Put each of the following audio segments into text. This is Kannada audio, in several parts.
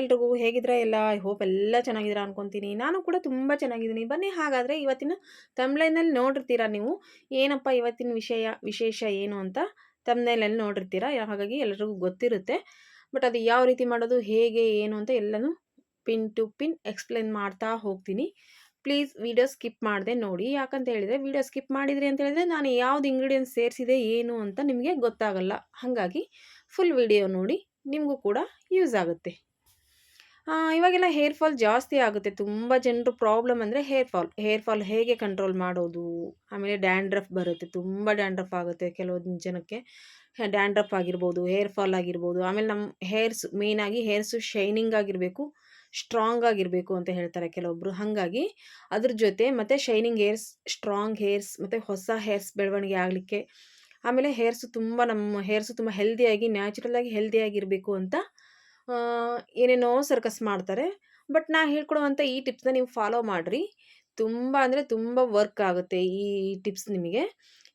ಎಲ್ರಿಗೂ ಹೇಗಿದ್ರೆ ಎಲ್ಲ ಐ ಹೋಪ್ ಎಲ್ಲ ಚೆನ್ನಾಗಿದ್ದೀರಾ ಅನ್ಕೊತೀನಿ. ನಾನು ಕೂಡ ತುಂಬ ಚೆನ್ನಾಗಿದ್ದೀನಿ. ಬನ್ನಿ, ಹಾಗಾದರೆ ಇವತ್ತಿನ ತಮ್ಲೈನಲ್ಲಿ ನೋಡಿರ್ತೀರಾ ನೀವು? ಏನಪ್ಪ ಇವತ್ತಿನ ವಿಷಯ, ವಿಶೇಷ ಏನು ಅಂತ ತಮ್ಲೈನಲ್ಲಿ ನೋಡಿರ್ತೀರಾ? ಹಾಗಾಗಿ ಎಲ್ಲರಿಗೂ ಗೊತ್ತಿರುತ್ತೆ. ಬಟ್ ಅದು ಯಾವ ರೀತಿ ಮಾಡೋದು, ಹೇಗೆ, ಏನು ಅಂತ ಎಲ್ಲನೂ ಪಿನ್ ಟು ಪಿನ್ ಎಕ್ಸ್ಪ್ಲೇನ್ ಮಾಡ್ತಾ ಹೋಗ್ತೀನಿ. ಪ್ಲೀಸ್ ವಿಡಿಯೋ ಸ್ಕಿಪ್ ಮಾಡಿದೆ ನೋಡಿ. ಯಾಕಂತ ಹೇಳಿದರೆ ವಿಡಿಯೋ ಸ್ಕಿಪ್ ಮಾಡಿದ್ರಿ ಅಂತ ಹೇಳಿದರೆ ನಾನು ಯಾವ್ದು ಇಂಗ್ರೀಡಿಯೆಂಟ್ಸ್ ಸೇರಿಸಿದೆ, ಏನು ಅಂತ ನಿಮಗೆ ಗೊತ್ತಾಗಲ್ಲ. ಹಾಗಾಗಿ ಫುಲ್ ವಿಡಿಯೋ ನೋಡಿ, ನಿಮಗೂ ಕೂಡ ಯೂಸ್ ಆಗುತ್ತೆ. ಇವಾಗೆಲ್ಲ ಹೇರ್ ಫಾಲ್ ಜಾಸ್ತಿ ಆಗುತ್ತೆ. ತುಂಬ ಜನರು ಪ್ರಾಬ್ಲಮ್ ಅಂದರೆ ಹೇರ್ ಫಾಲ್. ಹೇರ್ ಫಾಲ್ ಹೇಗೆ ಕಂಟ್ರೋಲ್ ಮಾಡೋದು? ಆಮೇಲೆ ಡ್ಯಾಂಡ್ರಫ್ ಬರುತ್ತೆ. ತುಂಬ ಡ್ಯಾಂಡ್ರಫ್ ಆಗುತ್ತೆ ಕೆಲವೊಂದು ಜನಕ್ಕೆ. ಡ್ಯಾಂಡ್ರಫ್ ಆಗಿರ್ಬೋದು, ಹೇರ್ ಫಾಲ್ ಆಗಿರ್ಬೋದು, ಆಮೇಲೆ ನಮ್ಮ ಹೇರ್ಸ್ ಮೇಯ್ನಾಗಿ ಹೇರ್ಸು ಶೈನಿಂಗ್ ಆಗಿರಬೇಕು, ಸ್ಟ್ರಾಂಗ್ ಆಗಿರಬೇಕು ಅಂತ ಹೇಳ್ತಾರೆ ಕೆಲವೊಬ್ಬರು ಹಾಗಾಗಿ ಅದ್ರ ಜೊತೆ ಮತ್ತು ಶೈನಿಂಗ್ ಹೇರ್ಸ್, ಸ್ಟ್ರಾಂಗ್ ಹೇರ್ಸ್, ಮತ್ತು ಹೊಸ ಹೇರ್ಸ್ ಬೆಳವಣಿಗೆ ಆಗಲಿಕ್ಕೆ, ಆಮೇಲೆ ಹೇರ್ಸು ತುಂಬ ನಮ್ಮ ಹೇರ್ಸು ತುಂಬ ಹೆಲ್ದಿಯಾಗಿ ನ್ಯಾಚುರಲಾಗಿ ಹೆಲ್ದಿಯಾಗಿರಬೇಕು ಅಂತ ಏನೇನೋ ಸರ್ಕಸ್ ಮಾಡ್ತಾರೆ. ಬಟ್ ನಾ ಹೇಳ್ಕೊಡುವಂಥ ಈ ಟಿಪ್ಸ್ನ ನೀವು ಫಾಲೋ ಮಾಡಿರಿ. ತುಂಬ ಅಂದರೆ ತುಂಬ ವರ್ಕ್ ಆಗುತ್ತೆ ಈ ಟಿಪ್ಸ್ ನಿಮಗೆ.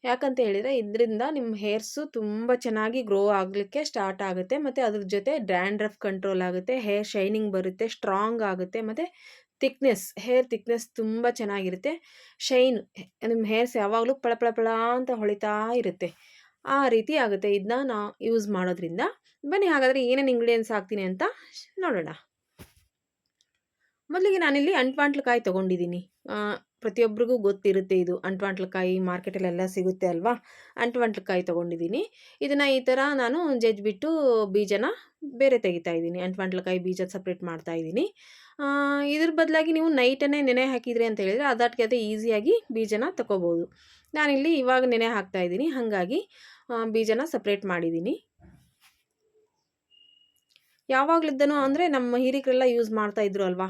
ಯಾಕಂತ ಹೇಳಿದರೆ ಇದರಿಂದ ನಿಮ್ಮ ಹೇರ್ಸು ತುಂಬ ಚೆನ್ನಾಗಿ ಗ್ರೋ ಆಗಲಿಕ್ಕೆ ಸ್ಟಾರ್ಟ್ ಆಗುತ್ತೆ. ಮತ್ತು ಅದ್ರ ಜೊತೆ ಡ್ಯಾಂಡ್ರಫ್ ಕಂಟ್ರೋಲ್ ಆಗುತ್ತೆ. ಹೇರ್ ಶೈನಿಂಗ್ ಬರುತ್ತೆ, ಸ್ಟ್ರಾಂಗ್ ಆಗುತ್ತೆ. ಮತ್ತು ತಿಕ್ನೆಸ್ ಹೇರ್ ತಿಕ್ನೆಸ್ ತುಂಬ ಚೆನ್ನಾಗಿರುತ್ತೆ. ಶೈನ್ ನಿಮ್ಮ ಹೇರ್ಸ್ ಯಾವಾಗಲೂ ಪಳ ಪಳ ಪಳ ಅಂತ ಹೊಳಿತಾ ಇರುತ್ತೆ. ಆ ರೀತಿ ಆಗುತ್ತೆ. ಇದನ್ನ ನಾ ಯೂಸ್ ಮಾಡೋದ್ರಿಂದ. ಬನ್ನಿ, ಹಾಗಾದರೆ ಏನೇನು ಇಂಗ್ರೀಡಿಯೆಂಟ್ಸ್ ಹಾಕ್ತೀನಿ ಅಂತ ನೋಡೋಣ. ಮೊದಲಿಗೆ ನಾನಿಲ್ಲಿ ಅಂಟ್ವಾಂಟ್ಲಕಾಯಿ ತೊಗೊಂಡಿದ್ದೀನಿ. ಪ್ರತಿಯೊಬ್ಬರಿಗೂ ಗೊತ್ತಿರುತ್ತೆ ಇದು. ಅಂಟ್ವಾಂಟ್ಲಕಾಯಿ ಮಾರ್ಕೆಟಲ್ಲೆಲ್ಲ ಸಿಗುತ್ತೆ ಅಲ್ವಾ? ಅಂಟ್ವಾಂಟ್ಲಕಾಯಿ ತೊಗೊಂಡಿದ್ದೀನಿ. ಇದನ್ನು ಈ ಥರ ನಾನು ಜಜ್ಜಿಬಿಟ್ಟು ಬೀಜನ ಬೇರೆ ತೆಗಿತಾ ಇದ್ದೀನಿ. ಅಂಟ್ವಾಂಟ್ಲಕಾಯಿ ಬೀಜ ಸಪ್ರೇಟ್ ಮಾಡ್ತಾ ಇದ್ದೀನಿ. ಇದ್ರ ಬದಲಾಗಿ ನೀವು ನೈಟನ್ನೇ ನೆನೆ ಹಾಕಿದ್ರಿ ಅಂತ ಹೇಳಿದರೆ ಅದಾಟ್ಗೆ ಅದೇ ಈಸಿಯಾಗಿ ಬೀಜನ ತಗೋಬೋದು ನಾನಿಲ್ಲಿ ಇವಾಗ ನೆನೆ ಹಾಕ್ತಾ ಇದ್ದೀನಿ. ಹಾಗಾಗಿ ಬೀಜನ ಸಪ್ರೇಟ್ ಮಾಡಿದ್ದೀನಿ. ಯಾವಾಗಲಿದ್ದನೂ ಅಂದರೆ ನಮ್ಮ ಹಿರಿಕರೆಲ್ಲ ಯೂಸ್ ಮಾಡ್ತಾ ಇದ್ರು ಅಲ್ವಾ?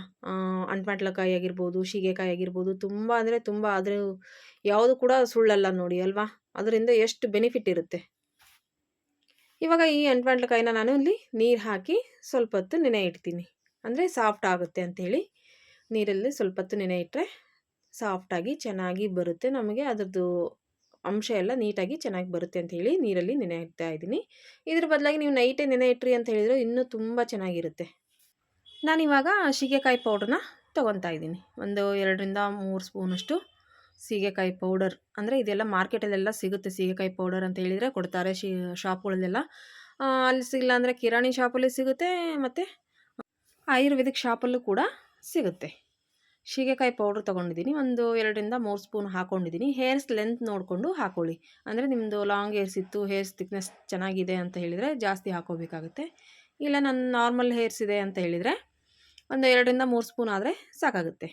ಅಂಟ್ಮಟ್ಲಕಾಯಿ ಆಗಿರ್ಬೋದು, ಶೀಗೆಕಾಯಿ ಆಗಿರ್ಬೋದು, ತುಂಬ ಅಂದರೆ ತುಂಬ ಅದ್ರ ಯಾವುದು ಕೂಡ ಸುಳ್ಳಲ್ಲ ನೋಡಿ ಅಲ್ವಾ? ಅದರಿಂದ ಎಷ್ಟು ಬೆನಿಫಿಟ್ ಇರುತ್ತೆ? ಇವಾಗ ಈ ಅಂಟ್ಮಟ್ಲಕಾಯಿನ ನಾನು ಇಲ್ಲಿ ನೀರು ಹಾಕಿ ಸ್ವಲ್ಪ ಹೊತ್ತು ನೆನೆ ಇಡ್ತೀನಿ. ಅಂದರೆ ಸಾಫ್ಟ್ ಆಗುತ್ತೆ ಅಂಥೇಳಿ ನೀರಲ್ಲಿ ಸ್ವಲ್ಪ ಹೊತ್ತು ನೆನೆ ಇಟ್ಟರೆ ಸಾಫ್ಟಾಗಿ ಚೆನ್ನಾಗಿ ಬರುತ್ತೆ. ನಮಗೆ ಅದರದ್ದು ಅಂಶ ಎಲ್ಲ ನೀಟಾಗಿ ಚೆನ್ನಾಗಿ ಬರುತ್ತೆ ಅಂತ ಹೇಳಿ ನೀರಲ್ಲಿ ನೆನೆ ಇಡ್ತಾ ಇದ್ದೀನಿ. ಇದ್ರ ಬದಲಾಗಿ ನೀವು ನೈಟೇ ನೆನೆ ಇಟ್ರಿ ಅಂತ ಹೇಳಿದರೆ ಇನ್ನೂ ತುಂಬ ಚೆನ್ನಾಗಿರುತ್ತೆ. ನಾನಿವಾಗ ಸೀಗೆಕಾಯಿ ಪೌಡ್ರನ್ನ ತೊಗೊತಾ ಇದ್ದೀನಿ. ಒಂದು ಎರಡರಿಂದ ಮೂರು ಸ್ಪೂನಷ್ಟು ಸೀಗೆಕಾಯಿ ಪೌಡರ್. ಅಂದರೆ ಇದೆಲ್ಲ ಮಾರ್ಕೆಟಲ್ಲೆಲ್ಲ ಸಿಗುತ್ತೆ ಸೀಗೆಕಾಯಿ ಪೌಡರ್ ಅಂತ ಹೇಳಿದರೆ ಕೊಡ್ತಾರೆ ಶಿ ಶಾಪ್ಗಳಲ್ಲೆಲ್ಲ. ಅಲ್ಲಿ ಸಿಗಲ್ಲ ಅಂದರೆ ಕಿರಾಣಿ ಶಾಪಲ್ಲಿ ಸಿಗುತ್ತೆ ಮತ್ತು ಆಯುರ್ವೇದಿಕ್ ಶಾಪಲ್ಲೂ ಕೂಡ ಸಿಗುತ್ತೆ. ಸೀಗೆಕಾಯಿ ಪೌಡ್ರ್ ತೊಗೊಂಡಿದ್ದೀನಿ. ಒಂದು ಎರಡರಿಂದ ಮೂರು ಸ್ಪೂನ್ ಹಾಕ್ಕೊಂಡಿದ್ದೀನಿ ಹೇರ್ಸ್ ಲೆಂತ್ ನೋಡಿಕೊಂಡು ಹಾಕ್ಕೊಳ್ಳಿ ಅಂದರೆ ನಿಮ್ಮದು ಲಾಂಗ್ ಹೇರ್ಸ್ ಇತ್ತು ಹೇರ್ಸ್ ತಿಕ್ನೆಸ್ ಚೆನ್ನಾಗಿದೆ ಅಂತ ಹೇಳಿದರೆ ಜಾಸ್ತಿ ಹಾಕೋಬೇಕಾಗುತ್ತೆ ಇಲ್ಲ ನನ್ನ ನಾರ್ಮಲ್ ಹೇರ್ಸ್ ಇದೆ ಅಂತ ಹೇಳಿದರೆ ಒಂದು ಎರಡರಿಂದ ಮೂರು ಸ್ಪೂನ್ ಆದರೆ ಸಾಕಾಗುತ್ತೆ.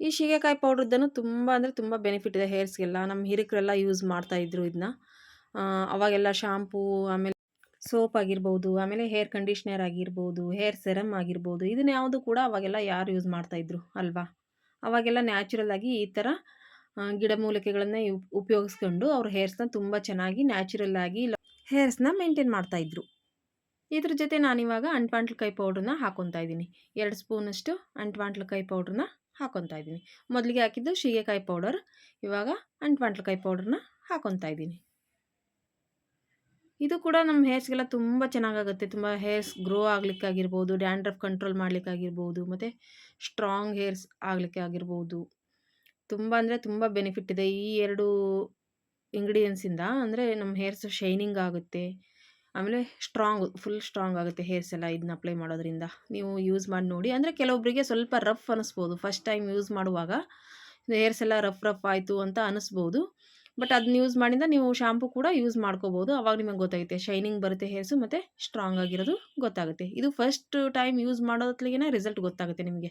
ಈ ಶೀಗೆಕಾಯಿ ಪೌಡ್ರದ್ದನ್ನು ತುಂಬ ಅಂದರೆ ತುಂಬ ಬೆನಿಫಿಟ್ ಇದೆ ಹೇರ್ಸ್ಗೆಲ್ಲ ನಮ್ಮ ಹಿರಿಕರೆಲ್ಲ ಯೂಸ್ ಮಾಡ್ತಾಯಿದ್ರು ಇದನ್ನ ಅವಾಗೆಲ್ಲ ಶಾಂಪೂ ಆಮೇಲೆ ಸೋಪ್ ಆಗಿರ್ಬೋದು, ಆಮೇಲೆ ಹೇರ್ ಕಂಡೀಷ್ನರ್ ಆಗಿರ್ಬೋದು, ಹೇರ್ ಸೆರಮ್ ಆಗಿರ್ಬೋದು, ಇದನ್ನ ಯಾವುದು ಕೂಡ ಅವಾಗೆಲ್ಲ ಯಾರು ಯೂಸ್ ಮಾಡ್ತಾಯಿದ್ರು ಅಲ್ವಾ? ಅವಾಗೆಲ್ಲ ನ್ಯಾಚುರಲ್ ಆಗಿ ಈ ಥರ ಗಿಡಮೂಲಿಕೆಗಳನ್ನ ಗಿಡಮೂಲಿಕೆಗಳನ್ನೇ ಉಪ್- ಉಪಯೋಗಿಸ್ಕೊಂಡು ಅವ್ರ ಹೇರ್ಸ್ನ ತುಂಬ ಚೆನ್ನಾಗಿ ನ್ಯಾಚುರಲ್ ಆಗಿ ಹೇರ್ಸ್ನ ಮೇಂಟೈನ್ ಮಾಡ್ತಾಯಿದ್ರು ಇದ್ರ. ಜೊತೆ ನಾನಿವಾಗ ಅಂಟ್ವಾಂಟ್ಲಕಾಯಿ ಪೌಡ್ರನ್ನ ಹಾಕೊತಾ ಇದ್ದೀನಿ. ಎರಡು ಸ್ಪೂನಷ್ಟು ಅಂಟ್ವಾಂಟ್ಲಕಾಯಿ ಪೌಡ್ರನ್ನ ಹಾಕೊತಾ ಇದ್ದೀನಿ. ಮೊದಲಿಗೆ ಹಾಕಿದ್ದು ಶೀಗೆಕಾಯಿ ಪೌಡರ್ ಇವಾಗ ಅಂಟ್ವಾಂಟ್ಲಕಾಯಿ ಪೌಡ್ರನ್ನ ಹಾಕೊತಾ ಇದ್ದೀನಿ. ಇದು ಕೂಡ ನಮ್ಮ ಹೇರ್ಸ್ಗೆಲ್ಲ ತುಂಬ ಚೆನ್ನಾಗಾಗುತ್ತೆ. ತುಂಬ ಹೇರ್ಸ್ ಗ್ರೋ ಆಗಲಿಕ್ಕಾಗಿರ್ಬೋದು, ಡ್ಯಾಂಡ್ರಫ್ ಕಂಟ್ರೋಲ್ ಮಾಡಲಿಕ್ಕಾಗಿರ್ಬೋದು, ಮತ್ತು ಸ್ಟ್ರಾಂಗ್ ಹೇರ್ಸ್ ಆಗಲಿಕ್ಕೆ ಆಗಿರ್ಬೋದು ತುಂಬ ಅಂದರೆ ತುಂಬ ಬೆನಿಫಿಟ್ ಇದೆ. ಈ ಎರಡು ಇಂಗ್ರೀಡಿಯೆಂಟ್ಸಿಂದ ಅಂದರೆ ನಮ್ಮ ಹೇರ್ಸ್ ಶೈನಿಂಗ್ ಆಗುತ್ತೆ. ಆಮೇಲೆ ಸ್ಟ್ರಾಂಗ್, ಫುಲ್ ಸ್ಟ್ರಾಂಗ್ ಆಗುತ್ತೆ ಹೇರ್ಸ್ ಎಲ್ಲ ಇದನ್ನ ಅಪ್ಲೈ ಮಾಡೋದ್ರಿಂದ. ನೀವು ಯೂಸ್ ಮಾಡಿ ನೋಡಿ. ಅಂದರೆ ಕೆಲವೊಬ್ಬರಿಗೆ ಸ್ವಲ್ಪ ರಫ್ ಅನ್ನಿಸ್ಬೋದು ಫಸ್ಟ್ ಟೈಮ್ ಯೂಸ್ ಮಾಡುವಾಗ ಹೇರ್ಸ್ ಎಲ್ಲ ರಫ್ ರಫ್ ಆಯಿತು ಅಂತ ಅನ್ನಿಸ್ಬೋದು ಬಟ್ ಅದನ್ನ ಯೂಸ್ ಮಾಡಿಂದ ನೀವು ಶಾಂಪು ಕೂಡ ಯೂಸ್ ಮಾಡ್ಕೋಬೋದು. ಅವಾಗ ನಿಮಗೆ ಗೊತ್ತಾಗುತ್ತೆ ಶೈನಿಂಗ್ ಬರುತ್ತೆ ಹೇರ್ಸು ಮತ್ತು ಸ್ಟ್ರಾಂಗ್ ಆಗಿರೋದು ಗೊತ್ತಾಗುತ್ತೆ. ಇದು ಫಸ್ಟ್ ಟೈಮ್ ಯೂಸ್ ಮಾಡೋದ್ಲಿಗೆ ರಿಸಲ್ಟ್ ಗೊತ್ತಾಗುತ್ತೆ ನಿಮಗೆ.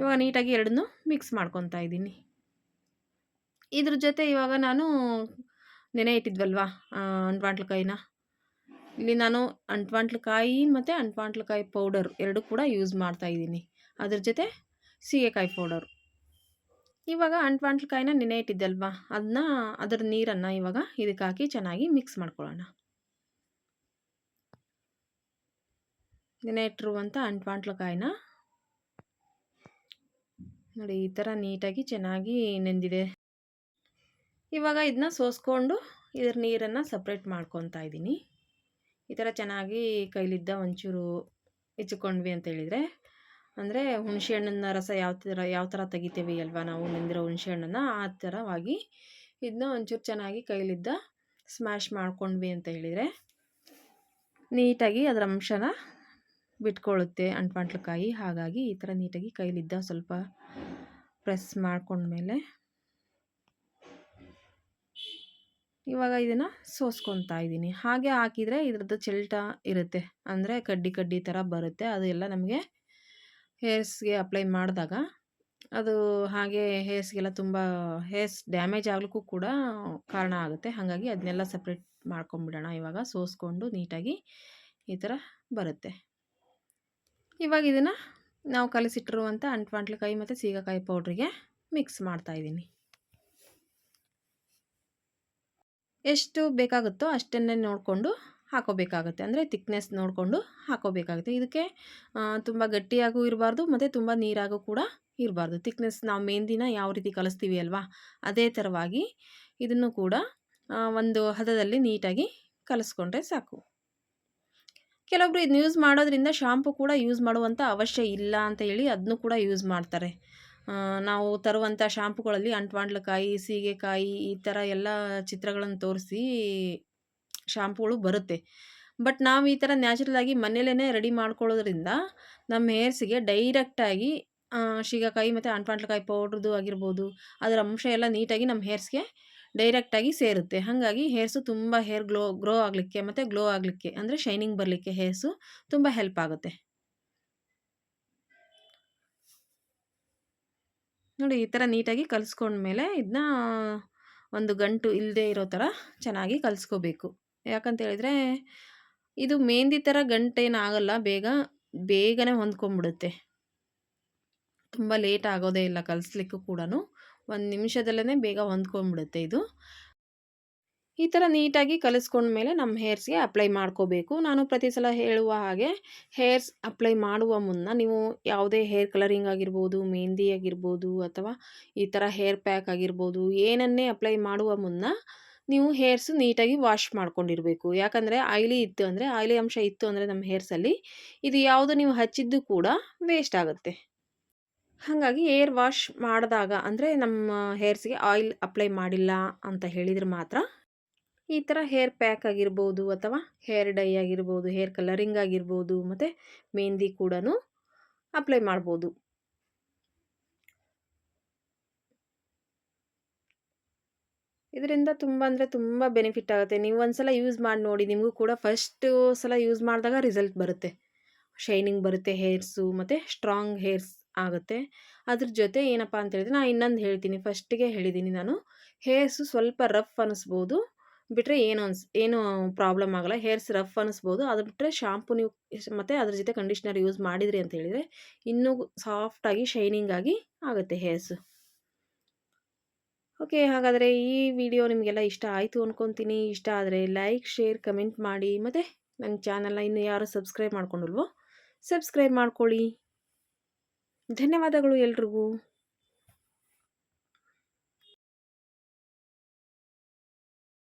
ಇವಾಗ ನೀಟಾಗಿ ಎರಡನ್ನೂ ಮಿಕ್ಸ್ ಮಾಡ್ಕೊತಾ ಇದ್ದೀನಿ. ಇದ್ರ ಜೊತೆ ಇವಾಗ ನಾನು ನೆನೆ ಇಟ್ಟಿದ್ವಲ್ವಾ ಅಂಟ್ವಾಂಟ್ಲಕಾಯಿನ ಇಲ್ಲಿ ನಾನು ಅಂಟ್ವಾಂಟ್ಲಕಾಯಿ ಮತ್ತು ಅಂಟ್ವಾಂಟ್ಲಕಾಯಿ ಪೌಡರ್ ಎರಡು ಕೂಡ ಯೂಸ್ ಮಾಡ್ತಾ ಇದ್ದೀನಿ. ಅದ್ರ ಜೊತೆ ಸೀಗೆಕಾಯಿ ಪೌಡರ್ ಇವಾಗ ಅಂಟ್ವಾಂಟ್ಲಕಾಯಿನ ನೆನೆ ಇಟ್ಟಿದ್ದಲ್ವಾ ಅದನ್ನ ಅದರ ನೀರನ್ನು ಇವಾಗ ಇದಕ್ಕೆ ಹಾಕಿ ಚೆನ್ನಾಗಿ ಮಿಕ್ಸ್ ಮಾಡ್ಕೊಳ್ಳೋಣ. ನೆನೆ ಇಟ್ಟಿರುವಂಥ ಅಂಟ್ವಾಂಟ್ಲಕಾಯಿನ ನೋಡಿ, ಈ ಥರ ನೀಟಾಗಿ ಚೆನ್ನಾಗಿ ನೆಂದಿದೆ. ಇವಾಗ ಇದನ್ನ ಸೋಸ್ಕೊಂಡು ಇದ್ರ ನೀರನ್ನು ಸಪ್ರೇಟ್ ಮಾಡ್ಕೊತಾ ಇದ್ದೀನಿ. ಈ ಥರ ಚೆನ್ನಾಗಿ ಕೈಲಿದ್ದ ಒಂಚೂರು ಹೆಚ್ಚಿಕೊಂಡ್ವಿ ಅಂತ ಹೇಳಿದರೆ ಅಂದರೆ ಹುಣಸೆ ಹಣ್ಣಿನ ರಸ ಯಾವ ಥರ ಯಾವ ಥರ ತೆಗಿತೀವಿ ಅಲ್ವಾ ನಾವು ನೆಂದಿರೋ ಹುಣಸೆ ಹಣ್ಣನ್ನು, ಆ ಥರವಾಗಿ ಇದನ್ನ ಒಂಚೂರು ಚೆನ್ನಾಗಿ ಕೈಲಿದ್ದ ಸ್ಮ್ಯಾಶ್ ಮಾಡ್ಕೊಂಡ್ವಿ ಅಂತ ಹೇಳಿದರೆ ನೀಟಾಗಿ ಅದರ ಅಂಶನ ಬಿಟ್ಕೊಳ್ಳುತ್ತೆ ಅಂಟ್ವಾಂಟ್ಲಕಾಯಿ ಹಾಗಾಗಿ ಈ ಥರ ನೀಟಾಗಿ ಕೈಲಿದ್ದ ಸ್ವಲ್ಪ ಪ್ರೆಸ್ ಮಾಡ್ಕೊಂಡ್ಮೇಲೆ ಇವಾಗ ಇದನ್ನು ಸೋಸ್ಕೊತಾ ಇದ್ದೀನಿ. ಹಾಗೆ ಹಾಕಿದರೆ ಇದ್ರದ್ದು ಚೆಲ್ಟ ಇರುತ್ತೆ. ಅಂದರೆ ಕಡ್ಡಿ ಕಡ್ಡಿ ಥರ ಬರುತ್ತೆ. ಅದು ಎಲ್ಲ ನಮಗೆ ಹೇರ್ಸ್ಗೆ ಅಪ್ಲೈ ಮಾಡಿದಾಗ, ಅದು ಹಾಗೆ ಹೇರ್ಸ್ಗೆಲ್ಲ ತುಂಬ ಹೇರ್ಸ್ ಡ್ಯಾಮೇಜ್ ಆಗ್ಲಿಕ್ಕೂ ಕೂಡ ಕಾರಣ ಆಗುತ್ತೆ. ಹಾಗಾಗಿ ಅದನ್ನೆಲ್ಲ ಸಪ್ರೇಟ್ ಮಾಡ್ಕೊಂಬಿಡೋಣ. ಇವಾಗ ಸೋಸ್ಕೊಂಡು ನೀಟಾಗಿ ಈ ಥರ ಬರುತ್ತೆ. ಇವಾಗ ಇದನ್ನು ನಾವು ಕಲಸಿಟ್ಟಿರುವಂಥ ಅಂಟ್ವಾಂಟ್ಲಕಾಯಿ ಮತ್ತು ಸೀಗಕಾಯಿ ಪೌಡ್ರಿಗೆ ಮಿಕ್ಸ್ ಮಾಡ್ತಾಯಿದ್ದೀನಿ ಎಷ್ಟು ಬೇಕಾಗುತ್ತೋ ಅಷ್ಟನ್ನೇ ನೋಡಿಕೊಂಡು ಹಾಕೋಬೇಕಾಗುತ್ತೆ. ಅಂದರೆ ತಿಕ್ನೆಸ್ ನೋಡಿಕೊಂಡು ಹಾಕೋಬೇಕಾಗುತ್ತೆ. ಇದಕ್ಕೆ ತುಂಬ ಗಟ್ಟಿಯಾಗೂ ಇರಬಾರ್ದು, ಮತ್ತು ತುಂಬ ನೀರಾಗೂ ಕೂಡ ಇರಬಾರ್ದು. ಥಿಕ್ನೆಸ್ ನಾವು ಮೆಹಂದಿನ ಯಾವ ರೀತಿ ಕಲಿಸ್ತೀವಿ ಅಲ್ವಾ? ಅದೇ ಥರವಾಗಿ ಇದನ್ನು ಕೂಡ ಒಂದು ಹದದಲ್ಲಿ ನೀಟಾಗಿ ಕಲಿಸ್ಕೊಂಡ್ರೆ ಸಾಕು. ಕೆಲವೊಬ್ರು ಇದನ್ನ ಯೂಸ್ ಮಾಡೋದ್ರಿಂದ ಶಾಂಪು ಕೂಡ ಯೂಸ್ ಮಾಡುವಂಥ ಅವಶ್ಯ ಇಲ್ಲ ಅಂತ ಹೇಳಿ ಅದನ್ನು ಕೂಡ ಯೂಸ್ ಮಾಡ್ತಾರೆ. ನಾವು ತರುವಂಥ ಶಾಂಪುಗಳಲ್ಲಿ ಅಂಟ್ವಾಂಡ್ಲಕಾಯಿ, ಸೀಗೆಕಾಯಿ ಈ ಥರ ಎಲ್ಲ ಚಿತ್ರಗಳನ್ನು ತೋರಿಸಿ ಶಾಂಪುಗಳು ಬರುತ್ತೆ. ಬಟ್ ನಾವು ಈ ಥರ ನ್ಯಾಚುರಲಾಗಿ ಮನೇಲೇ ರೆಡಿ ಮಾಡ್ಕೊಳ್ಳೋದ್ರಿಂದ ನಮ್ಮ ಹೇರ್ಸಿಗೆ ಡೈರೆಕ್ಟಾಗಿ ಶೀಗಕಾಯಿ ಮತ್ತು ಅಣ್ಪಾಂಟ್ಲಕಾಯಿ ಪೌಡ್ರದ್ದು ಆಗಿರ್ಬೋದು, ಅದರ ಅಂಶ ಎಲ್ಲ ನೀಟಾಗಿ ನಮ್ಮ ಹೇರ್ಸ್ಗೆ ಡೈರೆಕ್ಟಾಗಿ ಸೇರುತ್ತೆ. ಹಾಗಾಗಿ ಹೇರ್ಸು ತುಂಬ ಹೇರ್ ಗ್ಲೋ, ಗ್ರೋ ಆಗಲಿಕ್ಕೆ ಮತ್ತು ಗ್ಲೋ ಆಗಲಿಕ್ಕೆ ಅಂದರೆ ಶೈನಿಂಗ್ ಬರಲಿಕ್ಕೆ ಹೇರ್ಸು ತುಂಬ ಹೆಲ್ಪ್ ಆಗುತ್ತೆ. ನೋಡಿ ಈ ಥರ ನೀಟಾಗಿ ಕಲಿಸ್ಕೊಂಡ್ಮೇಲೆ ಇದನ್ನ ಒಂದು ಗಂಟು ಇಲ್ಲದೆ ಇರೋ ಥರ ಚೆನ್ನಾಗಿ ಕಲಿಸ್ಕೋಬೇಕು. ಯಾಕಂತ ಹೇಳಿದ್ರೆ, ಇದು ಮೆಹಂದಿ ಥರ ಗಂಟೇನಾಗಲ್ಲ ಬೇಗ, ಬೇಗನೆ ಹೊಂದ್ಕೊಂಬಿಡುತ್ತೆ ತುಂಬ ಲೇಟ್ ಆಗೋದೇ ಇಲ್ಲ ಕಲಿಸ್ಲಿಕ್ಕೂ ಕೂಡ ಒಂದು ನಿಮಿಷದಲ್ಲೇ ಬೇಗ ಹೊಂದ್ಕೊಂಡ್ಬಿಡುತ್ತೆ ಇದು. ಈ ಥರ ನೀಟಾಗಿ ಕಲಿಸ್ಕೊಂಡ್ಮೇಲೆ ನಮ್ಮ ಹೇರ್ಸ್ಗೆ ಅಪ್ಲೈ ಮಾಡ್ಕೋಬೇಕು. ನಾನು ಪ್ರತಿ ಸಲ ಹೇಳುವ ಹಾಗೆ, ಹೇರ್ಸ್ ಅಪ್ಲೈ ಮಾಡುವ ಮುನ್ನ ನೀವು ಯಾವುದೇ ಹೇರ್ ಕಲರಿಂಗ್ ಆಗಿರ್ಬೋದು, ಮೆಹಂದಿ ಆಗಿರ್ಬೋದು ಅಥವಾ ಈ ಥರ ಹೇರ್ ಪ್ಯಾಕ್ ಆಗಿರ್ಬೋದು, ಏನನ್ನೇ ಅಪ್ಲೈ ಮಾಡುವ ಮುನ್ನ ನೀವು ಹೇರ್ಸು ನೀಟಾಗಿ ವಾಶ್ ಮಾಡ್ಕೊಂಡಿರಬೇಕು. ಯಾಕಂದರೆ ಆಯ್ಲಿ ಇತ್ತು ಅಂದರೆ, ಆಯಿಲಿ ಅಂಶ ಇತ್ತು ಅಂದರೆ ನಮ್ಮ ಹೇರ್ಸಲ್ಲಿ ಇದು ಯಾವುದು ನೀವು ಹಚ್ಚಿದ್ದು ಕೂಡ ವೇಸ್ಟ್ ಆಗುತ್ತೆ. ಹಾಗಾಗಿ ಏರ್ ವಾಶ್ ಮಾಡಿದಾಗ ಅಂದರೆ ನಮ್ಮ ಹೇರ್ಸ್ಗೆ ಆಯಿಲ್ ಅಪ್ಲೈ ಮಾಡಿಲ್ಲ ಅಂತ ಹೇಳಿದರೆ ಮಾತ್ರ ಈ ಥರ ಹೇರ್ ಪ್ಯಾಕ್ ಆಗಿರ್ಬೋದು ಅಥವಾ ಹೇರ್ ಡೈ ಆಗಿರ್ಬೋದು, ಹೇರ್ ಕಲರಿಂಗ್ ಆಗಿರ್ಬೋದು ಮತ್ತು ಮೆಹಂದಿ ಕೂಡ ಅಪ್ಲೈ ಮಾಡ್ಬೋದು. ಇದರಿಂದ ತುಂಬ ಅಂದರೆ ತುಂಬ ಬೆನಿಫಿಟ್ ಆಗುತ್ತೆ. ನೀವು ಒಂದು ಸಲ ಯೂಸ್ ಮಾಡಿ ನೋಡಿ, ನಿಮಗೂ ಕೂಡ ಫಸ್ಟು ಸಲ ಯೂಸ್ ಮಾಡಿದಾಗ ರಿಸಲ್ಟ್ ಬರುತ್ತೆ. ಶೈನಿಂಗ್ ಬರುತ್ತೆ ಹೇರ್ಸು ಮತ್ತು ಸ್ಟ್ರಾಂಗ್ ಹೇರ್ಸ್ ಆಗುತ್ತೆ. ಅದ್ರ ಜೊತೆ ಏನಪ್ಪ ಅಂತ ಹೇಳಿದ್ರೆ ನಾನು ಇನ್ನೊಂದು ಹೇಳ್ತೀನಿ. ಫಸ್ಟಿಗೆ ಹೇಳಿದ್ದೀನಿ ನಾನು ಹೇರ್ಸು ಸ್ವಲ್ಪ ರಫ್ ಅನ್ನಿಸ್ಬೋದು ಬಿಟ್ಟರೆ ಏನು ಅನ್ಸ್, ಏನು ಪ್ರಾಬ್ಲಮ್ ಆಗಲ್ಲ. ಹೇರ್ಸ್ ರಫ್ ಅನ್ನಿಸ್ಬೋದು ಅದು ಬಿಟ್ಟರೆ ಶಾಂಪು ನೀವು ಮತ್ತು ಅದ್ರ ಜೊತೆ ಕಂಡೀಷ್ನರ್ ಯೂಸ್ ಮಾಡಿದ್ರಿ ಅಂತ ಹೇಳಿದರೆ, ಇನ್ನೂ ಸಾಫ್ಟಾಗಿ ಶೈನಿಂಗ್ ಆಗಿ ಆಗುತ್ತೆ ಹೇರ್ಸು ಓಕೆ, ಹಾಗಾದರೆ ಈ ವಿಡಿಯೋ ನಿಮಗೆಲ್ಲ ಇಷ್ಟ ಆಯಿತು ಅಂದ್ಕೊತೀನಿ ಇಷ್ಟ ಆದರೆ ಲೈಕ್ ಶೇರ್ ಕಮೆಂಟ್ ಮಾಡಿ. ಮತ್ತು ನನ್ನ ಚಾನಲ್ನ ಇನ್ನು ಯಾರು ಸಬ್ಸ್ಕ್ರೈಬ್ ಮಾಡ್ಕೊಂಡಿಲ್ವೋ ಸಬ್ಸ್ಕ್ರೈಬ್ ಮಾಡ್ಕೊಳ್ಳಿ. ಧನ್ಯವಾದಗಳು ಎಲ್ರಿಗೂ.